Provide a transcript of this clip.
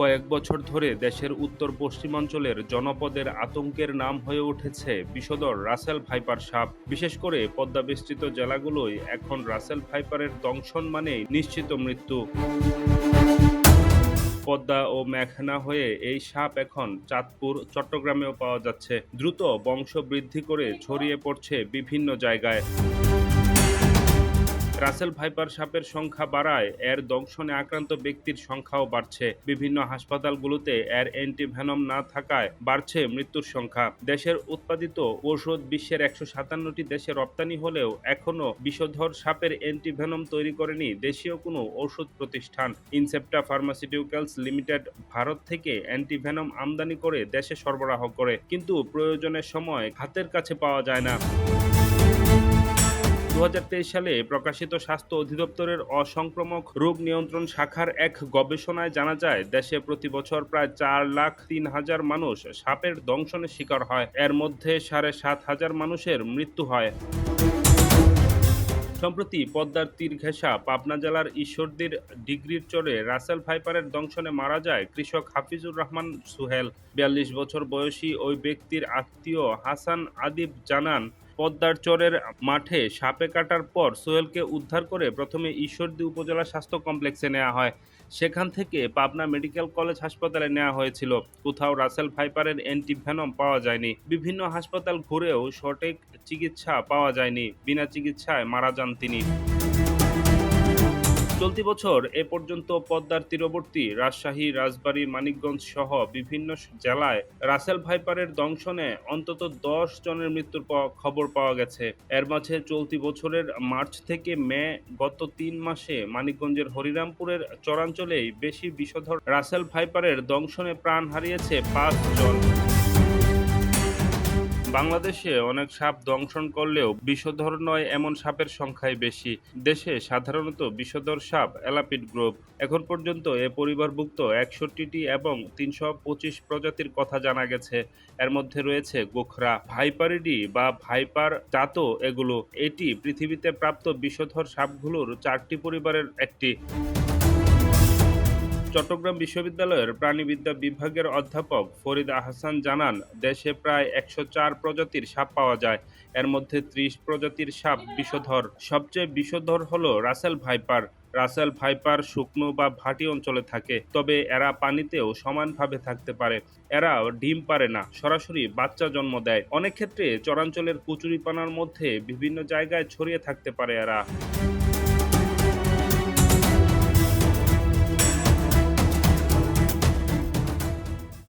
কয়েক বছর ধরে দেশের উত্তর পশ্চিমাঞ্চলের জনপদের আতঙ্কের নাম হয়ে উঠেছে বিষধর রাসেল ভাইপার সাপ। বিশেষ করে পদ্মা বেষ্টিত জেলাগুলোয় এখন রাসেল ভাইপারের দংশন মানেই নিশ্চিত মৃত্যু। পদ্মা ও মেঘনা হয়ে এই সাপ এখন চাঁদপুর, চট্টগ্রামেও পাওয়া যাচ্ছে। দ্রুত বংশ বৃদ্ধি করে ছড়িয়ে পড়ছে বিভিন্ন জায়গায়। রাসেল ভাইপার সাপের সংখ্যা বাড়ায়, এর দংশনে আক্রান্ত ব্যক্তির সংখ্যাও বাড়ছে। বিভিন্ন হাসপাতালগুলোতে এর অ্যান্টিভেনম না থাকায় বাড়ছে মৃত্যুর সংখ্যা। দেশের উৎপাদিত ঔষধ বিশ্বের একশো সাতান্নটি দেশে রপ্তানি হলেও এখনও বিষধর সাপের অ্যান্টিভেনম তৈরি করেনি দেশীয় কোনো ঔষধ প্রতিষ্ঠান। ইনসেপ্টা ফার্মাসিউটিক্যালস লিমিটেড ভারত থেকে অ্যান্টিভেনম আমদানি করে দেশে সরবরাহ করে, কিন্তু প্রয়োজনের সময় হাতের কাছে পাওয়া যায় না। দু হাজার তেইশ সালে প্রকাশিত স্বাস্থ্য অধিদপ্তরের অসংক্রামক রোগ নিয়ন্ত্রণ শাখার এক গবেষণায় জানা যায়, দেশে প্রতি বছর প্রায় চার লাখ তিন হাজার মানুষ সাপের দংশনের শিকার হয়। এর মধ্যে সাড়ে সাত হাজার মানুষের মৃত্যু হয়। সম্প্রতি পদ্মার তীর ঘেঁষা পাবনা জেলার ঈশ্বরদীর ডিগ্রির চরে রাসেল ভাইপারের দংশনে মারা যায় কৃষক হাফিজুর রহমান সুহেল। বিয়াল্লিশ বছর বয়সী ওই ব্যক্তির আত্মীয় হাসান আদিব জানান পদ্মার চরের মাঠে সাপে কাটার পর সোহেলকে উদ্ধার করে প্রথমে ঈশ্বরদী উপজেলা স্বাস্থ্য কমপ্লেক্সে নেওয়া হয়। সেখান থেকে পাবনা মেডিকেল কলেজ হাসপাতালে নেওয়া হয়েছিল। কোথাও রাসেল ভাইপারের অ্যান্টিভেনম পাওয়া যায়নি। বিভিন্ন হাসপাতাল ঘুরেও সঠিক চিকিৎসা পাওয়া যায়নি। বিনা চিকিৎসায় মারা যান তিনি। চলতি বছর এ পর্যন্ত পদ্মার তীরবর্তী রাজশাহী, রাজবাড়ী, মানিকগঞ্জ সহ বিভিন্ন জেলায় রাসেল ভাইপারের দংশনে অন্তত দশ জনের মৃত্যুর খবর পাওয়া গেছে। এর মাঝে চলতি বছরের মার্চ থেকে মে গত তিন মাসে মানিকগঞ্জের হরিরামপুরের চরাঞ্চলেই বেশি বিষধর রাসেল ভাইপারের দংশনে প্রাণ হারিয়েছে পাঁচ জন। বাংলাদেশে অনেক সাপ দংশন করলেও বিষধর নয় এমন সাপের সংখ্যাই বেশি। দেশে সাধারণত বিষধর সাপ এলাপিড গ্রুপ। এখন পর্যন্ত এ পরিবারভুক্ত একষট্টিটি এবং তিনশো পঁচিশ প্রজাতির কথা জানা গেছে। এর মধ্যে রয়েছে গোখরা, ভাইপারিডি বা ভাইপার জাতো এগুলো। এটি পৃথিবীতে প্রাপ্ত বিষধর সাপগুলোর চারটি পরিবারের একটি। চট্টগ্রাম বিশ্ববিদ্যালয়ের প্রাণীবিদ্যা বিভাগের অধ্যাপক ফরিদ আহসান জানান, দেশে প্রায় একশো চার প্রজাতির সাপ পাওয়া যায়। এর মধ্যে ত্রিশ প্রজাতির সাপ বিষধর। সবচেয়ে বিষধর হল রাসেল ভাইপার। রাসেল ভাইপার শুকনো বা ভাটি অঞ্চলে থাকে, তবে এরা পানিতেও সমানভাবে থাকতে পারে। এরা ডিম পারে না, সরাসরি বাচ্চা জন্ম দেয়। অনেক ক্ষেত্রে চরাঞ্চলের কুচুরিপানার মধ্যে বিভিন্ন জায়গায় ছড়িয়ে থাকতে পারে এরা।